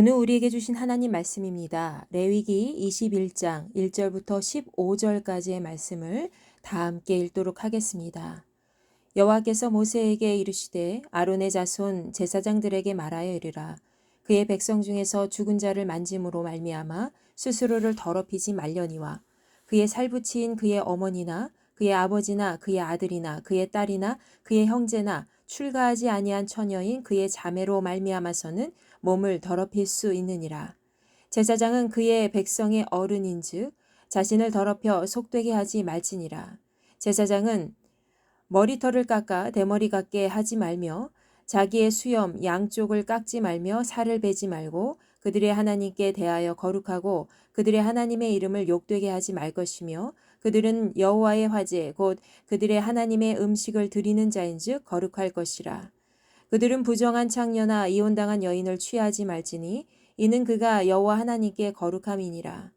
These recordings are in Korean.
오늘 우리에게 주신 하나님 말씀입니다. 레위기 21장 1절부터 15절까지의 말씀을 다 함께 읽도록 하겠습니다. 여호와께서 모세에게 이르시되 아론의 자손 제사장들에게 말하여 이르라 그의 백성 중에서 죽은 자를 만짐으로 말미암아 스스로를 더럽히지 말려니와 그의 살부치인 그의 어머니나 그의 아버지나 그의 아들이나 그의 딸이나 그의 형제나 출가하지 아니한 처녀인 그의 자매로 말미암아서는 몸을 더럽힐 수 있느니라. 제사장은 그의 백성의 어른인즉 자신을 더럽혀 속되게 하지 말지니라. 제사장은 머리털을 깎아 대머리 같게 하지 말며 자기의 수염 양쪽을 깎지 말며 살을 베지 말고 그들의 하나님께 대하여 거룩하고 그들의 하나님의 이름을 욕되게 하지 말 것이며 그들은 여호와의 화제 곧 그들의 하나님의 음식을 드리는 자인즉 거룩할 것이라. 그들은 부정한 창녀나 이혼당한 여인을 취하지 말지니 이는 그가 여호와 하나님께 거룩함이니라.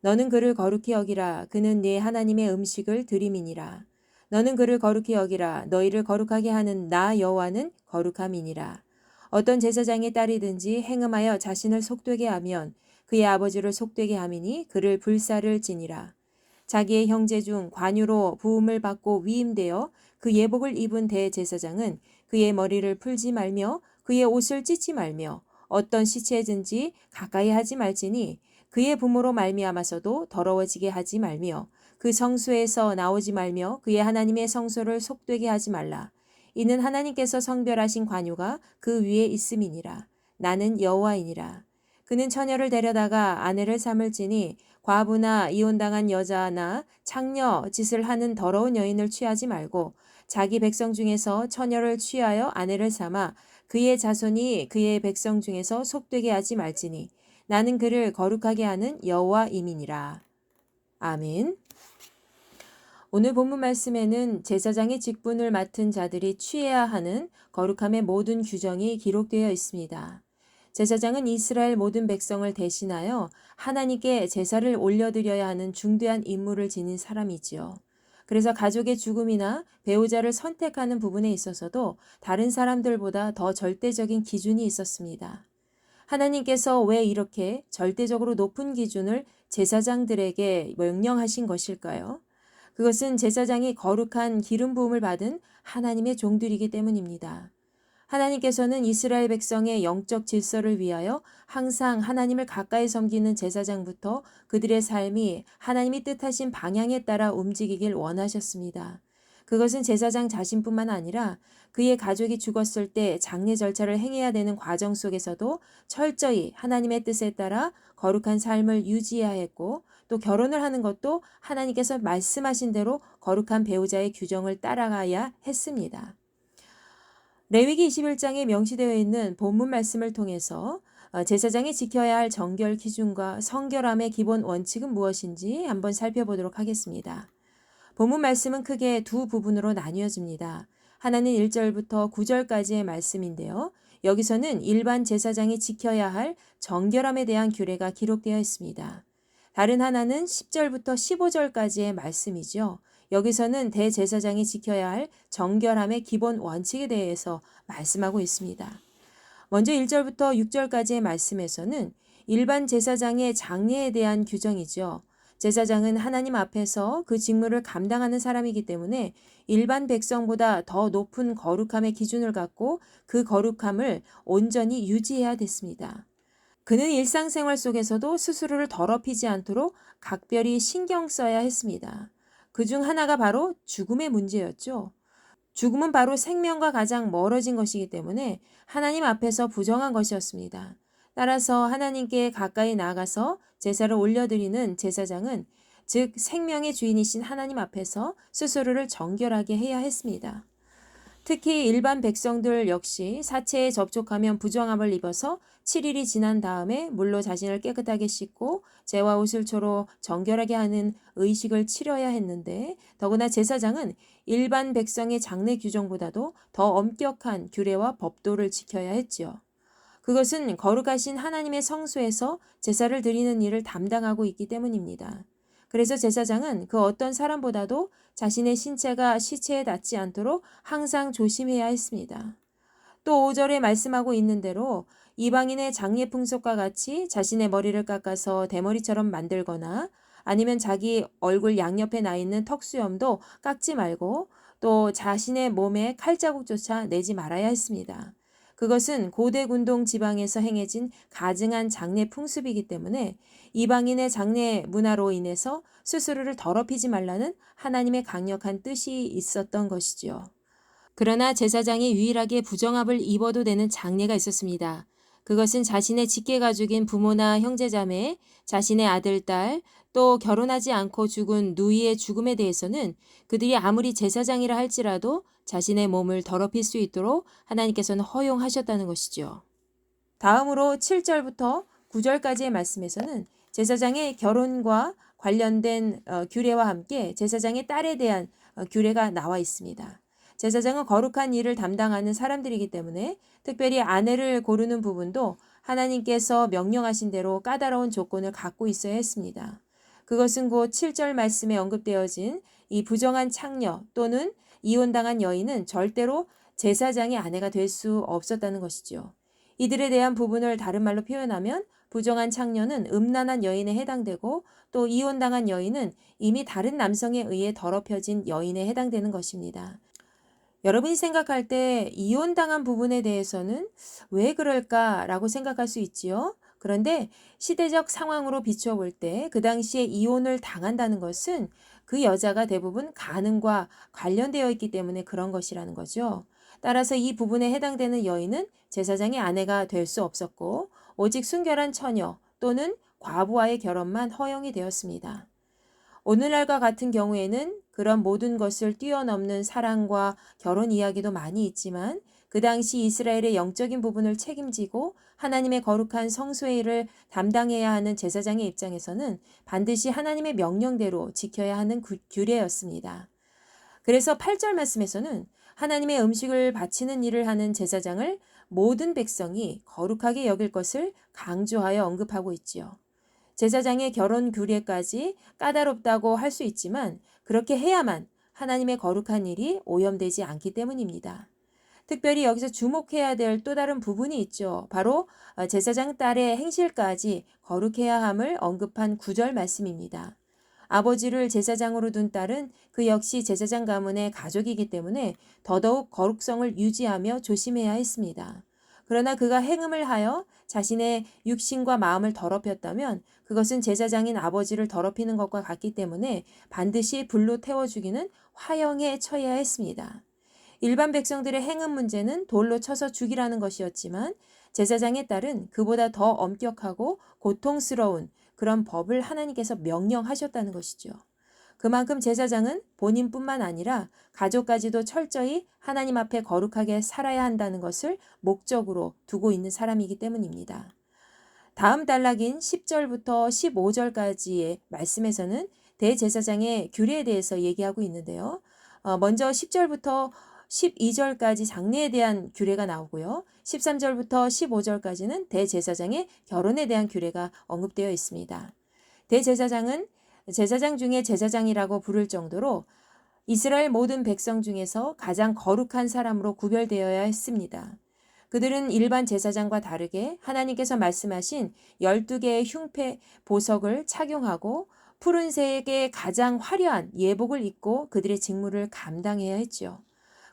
너는 그를 거룩히 여기라 그는 네 하나님의 음식을 드림이니라. 너는 그를 거룩히 여기라 너희를 거룩하게 하는 나 여호와는 거룩함이니라. 어떤 제사장의 딸이든지 행음하여 자신을 속되게 하면 그의 아버지를 속되게 함이니 그를 불사를 지니라. 자기의 형제 중 관유로 부음을 받고 위임되어 그 예복을 입은 대제사장은 그의 머리를 풀지 말며 그의 옷을 찢지 말며 어떤 시체든지 가까이 하지 말지니 그의 부모로 말미암아서도 더러워지게 하지 말며 그 성소에서 나오지 말며 그의 하나님의 성소를 속되게 하지 말라. 이는 하나님께서 성별하신 관유가 그 위에 있음이니라. 나는 여호와이니라. 그는 처녀를 데려다가 아내를 삼을지니 과부나 이혼당한 여자나 창녀 짓을 하는 더러운 여인을 취하지 말고 자기 백성 중에서 처녀를 취하여 아내를 삼아 그의 자손이 그의 백성 중에서 속되게 하지 말지니 나는 그를 거룩하게 하는 여호와임이니라. 아멘. 오늘 본문 말씀에는 제사장의 직분을 맡은 자들이 취해야 하는 거룩함의 모든 규정이 기록되어 있습니다. 제사장은 이스라엘 모든 백성을 대신하여 하나님께 제사를 올려드려야 하는 중대한 임무를 지닌 사람이지요. 그래서 가족의 죽음이나 배우자를 선택하는 부분에 있어서도 다른 사람들보다 더 절대적인 기준이 있었습니다. 하나님께서 왜 이렇게 절대적으로 높은 기준을 제사장들에게 명령하신 것일까요? 그것은 제사장이 거룩한 기름 부음을 받은 하나님의 종들이기 때문입니다. 하나님께서는 이스라엘 백성의 영적 질서를 위하여 항상 하나님을 가까이 섬기는 제사장부터 그들의 삶이 하나님이 뜻하신 방향에 따라 움직이길 원하셨습니다. 그것은 제사장 자신뿐만 아니라 그의 가족이 죽었을 때 장례 절차를 행해야 되는 과정 속에서도 철저히 하나님의 뜻에 따라 거룩한 삶을 유지해야 했고 또 결혼을 하는 것도 하나님께서 말씀하신 대로 거룩한 배우자의 규정을 따라가야 했습니다. 레위기 21장에 명시되어 있는 본문 말씀을 통해서 어, 제사장이 지켜야 할 정결 기준과 성결함의 기본 원칙은 무엇인지 한번 살펴보도록 하겠습니다. 본문 말씀은 크게 두 부분으로 나뉘어집니다. 하나는 1절부터 9절까지의 말씀인데요. 여기서는 일반 제사장이 지켜야 할 정결함에 대한 규례가 기록되어 있습니다. 다른 하나는 10절부터 15절까지의 말씀이죠. 여기서는 대제사장이 지켜야 할 정결함의 기본 원칙에 대해서 말씀하고 있습니다. 먼저 1절부터 6절까지의 말씀에서는 일반 제사장의 장례에 대한 규정이죠. 제사장은 하나님 앞에서 그 직무를 감당하는 사람이기 때문에 일반 백성보다 더 높은 거룩함의 기준을 갖고 그 거룩함을 온전히 유지해야 됐습니다. 그는 일상생활 속에서도 스스로를 더럽히지 않도록 각별히 신경 써야 했습니다. 그 중 하나가 바로 죽음의 문제였죠. 죽음은 바로 생명과 가장 멀어진 것이기 때문에 하나님 앞에서 부정한 것이었습니다. 따라서 하나님께 가까이 나가서 제사를 올려드리는 제사장은 즉 생명의 주인이신 하나님 앞에서 스스로를 정결하게 해야 했습니다. 특히 일반 백성들 역시 사체에 접촉하면 부정함을 입어서 7일이 지난 다음에 물로 자신을 깨끗하게 씻고 재와 옷을초로 정결하게 하는 의식을 치러야 했는데 더구나 제사장은 일반 백성의 장례 규정보다도 더 엄격한 규례와 법도를 지켜야 했지요. 그것은 거룩하신 하나님의 성소에서 제사를 드리는 일을 담당하고 있기 때문입니다. 그래서 제사장은 그 어떤 사람보다도 자신의 신체가 시체에 닿지 않도록 항상 조심해야 했습니다. 또 5절에 말씀하고 있는 대로 이방인의 장례 풍속과 같이 자신의 머리를 깎아서 대머리처럼 만들거나 아니면 자기 얼굴 양옆에 나 있는 턱수염도 깎지 말고 또 자신의 몸에 칼자국조차 내지 말아야 했습니다. 그것은 고대 군동 지방에서 행해진 가증한 장례 풍습이기 때문에 이방인의 장례 문화로 인해서 스스로를 더럽히지 말라는 하나님의 강력한 뜻이 있었던 것이지요. 그러나 제사장이 유일하게 부정합을 입어도 되는 장례가 있었습니다. 그것은 자신의 직계 가족인 부모나 형제자매, 자신의 아들, 딸, 또 결혼하지 않고 죽은 누이의 죽음에 대해서는 그들이 아무리 제사장이라 할지라도 자신의 몸을 더럽힐 수 있도록 하나님께서는 허용하셨다는 것이죠. 다음으로 7절부터 9절까지의 말씀에서는 제사장의 결혼과 관련된 어, 규례와 함께 제사장의 딸에 대한 어, 규례가 나와 있습니다. 제사장은 거룩한 일을 담당하는 사람들이기 때문에 특별히 아내를 고르는 부분도 하나님께서 명령하신 대로 까다로운 조건을 갖고 있어야 했습니다. 그것은 곧 7절 말씀에 언급되어진 이 부정한 창녀 또는 이혼당한 여인은 절대로 제사장의 아내가 될 수 없었다는 것이지요. 이들에 대한 부분을 다른 말로 표현하면 부정한 창녀는 음란한 여인에 해당되고 또 이혼당한 여인은 이미 다른 남성에 의해 더럽혀진 여인에 해당되는 것입니다. 여러분이 생각할 때 이혼당한 부분에 대해서는 왜 그럴까라고 생각할 수 있지요. 그런데 시대적 상황으로 비춰볼 때 그 당시에 이혼을 당한다는 것은 그 여자가 대부분 가늠과 관련되어 있기 때문에 그런 것이라는 거죠. 따라서 이 부분에 해당되는 여인은 제사장의 아내가 될 수 없었고 오직 순결한 처녀 또는 과부와의 결혼만 허용이 되었습니다. 오늘날과 같은 경우에는 그런 모든 것을 뛰어넘는 사랑과 결혼 이야기도 많이 있지만 그 당시 이스라엘의 영적인 부분을 책임지고 하나님의 거룩한 성소의 일을 담당해야 하는 제사장의 입장에서는 반드시 하나님의 명령대로 지켜야 하는 규례였습니다. 그래서 8절 말씀에서는 하나님의 음식을 바치는 일을 하는 제사장을 모든 백성이 거룩하게 여길 것을 강조하여 언급하고 있지요. 제사장의 결혼 규례까지 까다롭다고 할 수 있지만 그렇게 해야만 하나님의 거룩한 일이 오염되지 않기 때문입니다. 특별히 여기서 주목해야 될 또 다른 부분이 있죠. 바로 어, 제사장 딸의 행실까지 거룩해야 함을 언급한 구절 말씀입니다. 아버지를 제사장으로 둔 딸은 그 역시 제사장 가문의 가족이기 때문에 더더욱 거룩성을 유지하며 조심해야 했습니다. 그러나 그가 행음을 하여 자신의 육신과 마음을 더럽혔다면 그것은 제사장인 아버지를 더럽히는 것과 같기 때문에 반드시 불로 태워 죽이는 화형에 처해야 했습니다. 일반 백성들의 행음 문제는 돌로 쳐서 죽이라는 것이었지만 제사장의 딸은 그보다 더 엄격하고 고통스러운 그런 법을 하나님께서 명령하셨다는 것이죠. 그만큼 제사장은 본인뿐만 아니라 가족까지도 철저히 하나님 앞에 거룩하게 살아야 한다는 것을 목적으로 두고 있는 사람이기 때문입니다. 다음 단락인 10절부터 15절까지의 말씀에서는 대제사장의 규례에 대해서 얘기하고 있는데요. 어, 먼저 10절부터 12절까지 장례에 대한 규례가 나오고요. 13절부터 15절까지는 대제사장의 결혼에 대한 규례가 언급되어 있습니다. 대제사장은 제사장 중에 제사장이라고 부를 정도로 이스라엘 모든 백성 중에서 가장 거룩한 사람으로 구별되어야 했습니다. 그들은 일반 제사장과 다르게 하나님께서 말씀하신 12개의 흉패 보석을 착용하고 푸른색의 가장 화려한 예복을 입고 그들의 직무를 감당해야 했죠.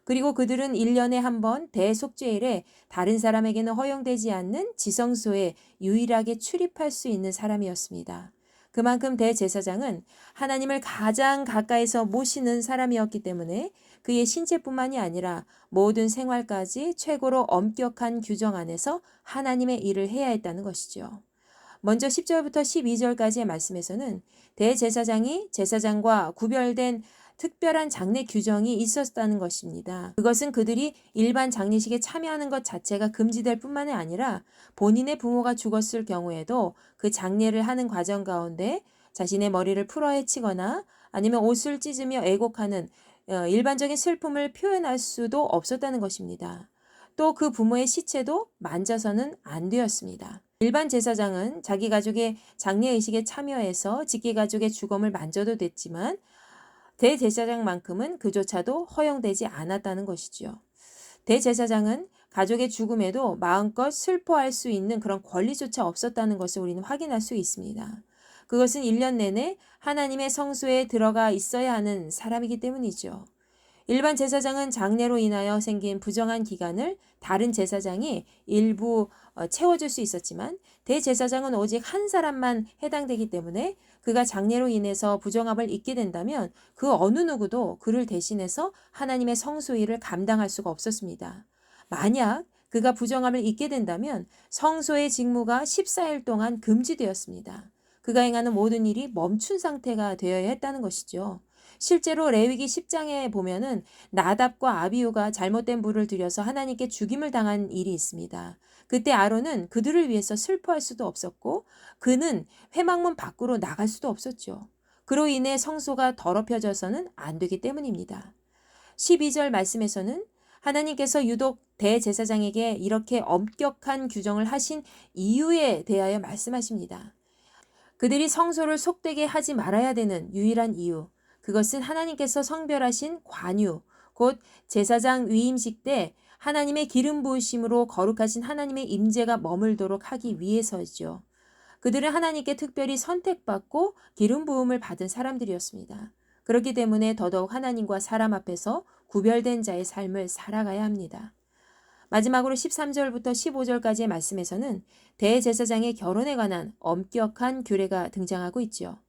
그리고 그들은 1년에 한 번 대속죄일에 다른 사람에게는 허용되지 않는 지성소에 유일하게 출입할 수 있는 사람이었습니다. 그만큼 대제사장은 하나님을 가장 가까이서 모시는 사람이었기 때문에 그의 신체뿐만이 아니라 모든 생활까지 최고로 엄격한 규정 안에서 하나님의 일을 해야 했다는 것이죠. 먼저 10절부터 12절까지의 말씀에서는 대제사장이 제사장과 구별된 특별한 장례 규정이 있었다는 것입니다. 그것은 그들이 일반 장례식에 참여하는 것 자체가 금지될 뿐만이 아니라 본인의 부모가 죽었을 경우에도 그 장례를 하는 과정 가운데 자신의 머리를 풀어 헤치거나 아니면 옷을 찢으며 애곡하는 어, 일반적인 슬픔을 표현할 수도 없었다는 것입니다. 또 그 부모의 시체도 만져서는 안 되었습니다. 일반 제사장은 자기 가족의 장례 의식에 참여해서 직계 가족의 죽음을 만져도 됐지만 대제사장만큼은 그조차도 허용되지 않았다는 것이지요. 대제사장은 가족의 죽음에도 마음껏 슬퍼할 수 있는 그런 권리조차 없었다는 것을 우리는 확인할 수 있습니다. 그것은 1년 내내 하나님의 성소에 들어가 있어야 하는 사람이기 때문이죠. 일반 제사장은 장례로 인하여 생긴 부정한 기간을 다른 제사장이 일부 어, 채워줄 수 있었지만 대제사장은 오직 한 사람만 해당되기 때문에 그가 장례로 인해서 부정함을 잊게 된다면 그 어느 누구도 그를 대신해서 하나님의 성소일을 감당할 수가 없었습니다. 만약 그가 부정함을 잊게 된다면 성소의 직무가 14일 동안 금지되었습니다. 그가 행하는 모든 일이 멈춘 상태가 되어야 했다는 것이죠. 실제로 레위기 10장에 보면은 나답과 아비우가 잘못된 불을 들여서 하나님께 죽임을 당한 일이 있습니다. 그때 아론은 그들을 위해서 슬퍼할 수도 없었고 그는 회막문 밖으로 나갈 수도 없었죠. 그로 인해 성소가 더럽혀져서는 안 되기 때문입니다. 12절 말씀에서는 하나님께서 유독 대제사장에게 이렇게 엄격한 규정을 하신 이유에 대하여 말씀하십니다. 그들이 성소를 속되게 하지 말아야 되는 유일한 이유, 그것은 하나님께서 성별하신 관유, 곧 제사장 위임식 때 하나님의 기름 부으심으로 거룩하신 하나님의 임재가 머물도록 하기 위해서죠. 그들은 하나님께 특별히 선택받고 기름 부음을 받은 사람들이었습니다. 그렇기 때문에 더더욱 하나님과 사람 앞에서 구별된 자의 삶을 살아가야 합니다. 마지막으로 13절부터 15절까지의 말씀에서는 대제사장의 결혼에 관한 엄격한 규례가 등장하고 있죠.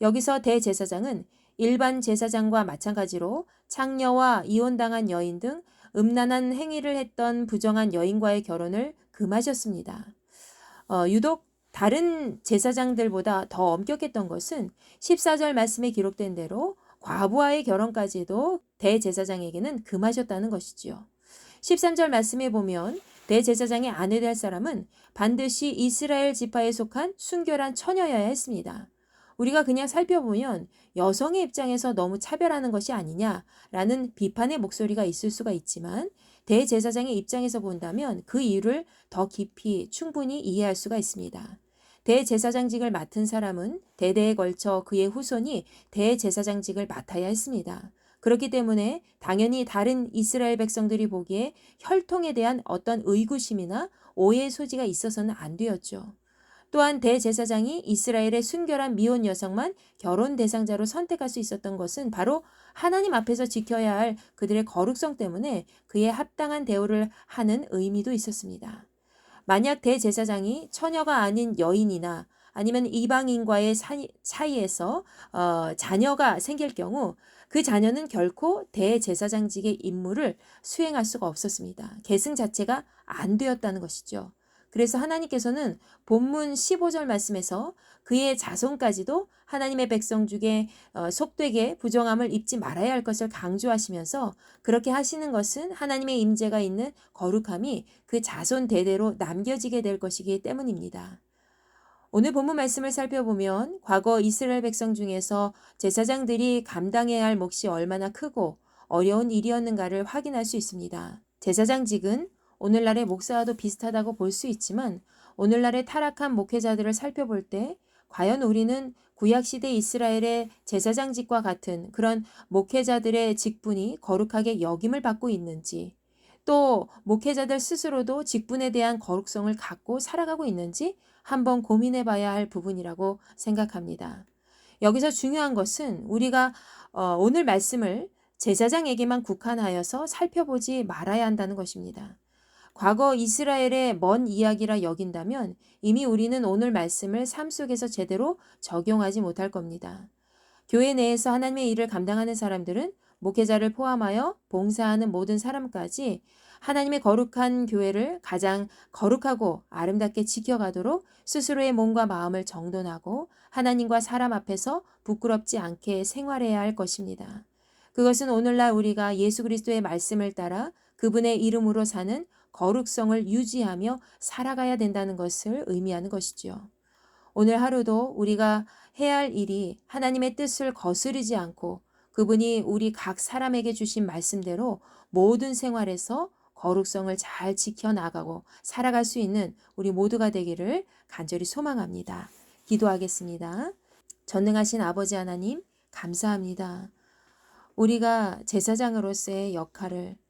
여기서 대제사장은 일반 제사장과 마찬가지로 창녀와 이혼당한 여인 등 음란한 행위를 했던 부정한 여인과의 결혼을 금하셨습니다. 어, 유독 다른 제사장들보다 더 엄격했던 것은 14절 말씀에 기록된 대로 과부와의 결혼까지도 대제사장에게는 금하셨다는 것이지요. 13절 말씀에 보면 대제사장의 아내 될 사람은 반드시 이스라엘 지파에 속한 순결한 처녀여야 했습니다. 우리가 그냥 살펴보면 여성의 입장에서 너무 차별하는 것이 아니냐라는 비판의 목소리가 있을 수가 있지만 대제사장의 입장에서 본다면 그 이유를 더 깊이 충분히 이해할 수가 있습니다. 대제사장직을 맡은 사람은 대대에 걸쳐 그의 후손이 대제사장직을 맡아야 했습니다. 그렇기 때문에 당연히 다른 이스라엘 백성들이 보기에 혈통에 대한 어떤 의구심이나 오해의 소지가 있어서는 안 되었죠. 또한 대제사장이 이스라엘의 순결한 미혼 여성만 결혼 대상자로 선택할 수 있었던 것은 바로 하나님 앞에서 지켜야 할 그들의 거룩성 때문에 그에 합당한 대우를 하는 의미도 있었습니다. 만약 대제사장이 처녀가 아닌 여인이나 아니면 이방인과의 사이, 에서 어, 자녀가 생길 경우 그 자녀는 결코 대제사장직의 임무를 수행할 수가 없었습니다. 계승 자체가 안 되었다는 것이죠. 그래서 하나님께서는 본문 15절 말씀에서 그의 자손까지도 하나님의 백성 중에 어, 속되게 부정함을 입지 말아야 할 것을 강조하시면서 그렇게 하시는 것은 하나님의 임재가 있는 거룩함이 그 자손 대대로 남겨지게 될 것이기 때문입니다. 오늘 본문 말씀을 살펴보면 과거 이스라엘 백성 중에서 제사장들이 감당해야 할 몫이 얼마나 크고 어려운 일이었는가를 확인할 수 있습니다. 제사장직은 오늘날의 목사와도 비슷하다고 볼 수 있지만 오늘날의 타락한 목회자들을 살펴볼 때 과연 우리는 구약시대 이스라엘의 제사장직과 같은 그런 목회자들의 직분이 거룩하게 역임을 받고 있는지 또 목회자들 스스로도 직분에 대한 거룩성을 갖고 살아가고 있는지 한번 고민해 봐야 할 부분이라고 생각합니다. 여기서 중요한 것은 우리가 어, 오늘 말씀을 제사장에게만 국한하여서 살펴보지 말아야 한다는 것입니다. 과거 이스라엘의 먼 이야기라 여긴다면 이미 우리는 오늘 말씀을 삶 속에서 제대로 적용하지 못할 겁니다. 교회 내에서 하나님의 일을 감당하는 사람들은 목회자를 포함하여 봉사하는 모든 사람까지 하나님의 거룩한 교회를 가장 거룩하고 아름답게 지켜가도록 스스로의 몸과 마음을 정돈하고 하나님과 사람 앞에서 부끄럽지 않게 생활해야 할 것입니다. 그것은 오늘날 우리가 예수 그리스도의 말씀을 따라 그분의 이름으로 사는 거룩성을 유지하며 살아가야 된다는 것을 의미하는 것이지요. 오늘 하루도 우리가 해야 할 일이 하나님의 뜻을 거스르지 않고 그분이 우리 각 사람에게 주신 말씀대로 모든 생활에서 거룩성을 잘 지켜나가고 살아갈 수 있는 우리 모두가 되기를 간절히 소망합니다. 기도하겠습니다. 전능하신 아버지 하나님, 감사합니다. 우리가 제사장으로서의 역할을 어,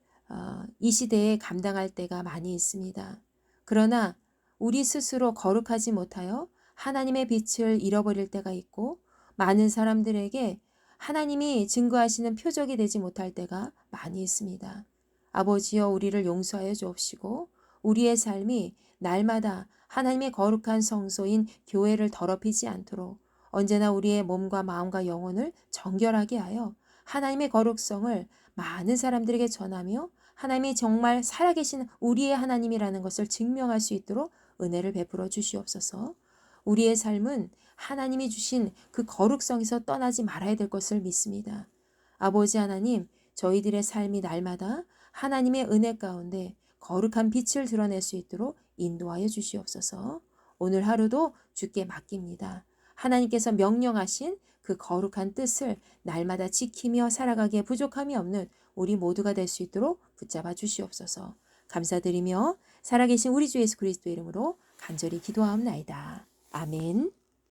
이 시대에 감당할 때가 많이 있습니다. 그러나 우리 스스로 거룩하지 못하여 하나님의 빛을 잃어버릴 때가 있고 많은 사람들에게 하나님이 증거하시는 표적이 되지 못할 때가 많이 있습니다. 아버지여 우리를 용서하여 주옵시고 우리의 삶이 날마다 하나님의 거룩한 성소인 교회를 더럽히지 않도록 언제나 우리의 몸과 마음과 영혼을 정결하게 하여 하나님의 거룩성을 많은 사람들에게 전하며 하나님이 정말 살아계신 우리의 하나님이라는 것을 증명할 수 있도록 은혜를 베풀어 주시옵소서. 우리의 삶은 하나님이 주신 그 거룩성에서 떠나지 말아야 될 것을 믿습니다. 아버지 하나님, 저희들의 삶이 날마다 하나님의 은혜 가운데 거룩한 빛을 드러낼 수 있도록 인도하여 주시옵소서. 오늘 하루도 주께 맡깁니다. 하나님께서 명령하신 그 거룩한 뜻을 날마다 지키며 살아가기에 부족함이 없는 우리 모두가 될 수 있도록 붙잡아 주시옵소서. 감사드리며 살아계신 우리 주 예수 그리스도 이름으로 간절히 기도하옵나이다. 아멘.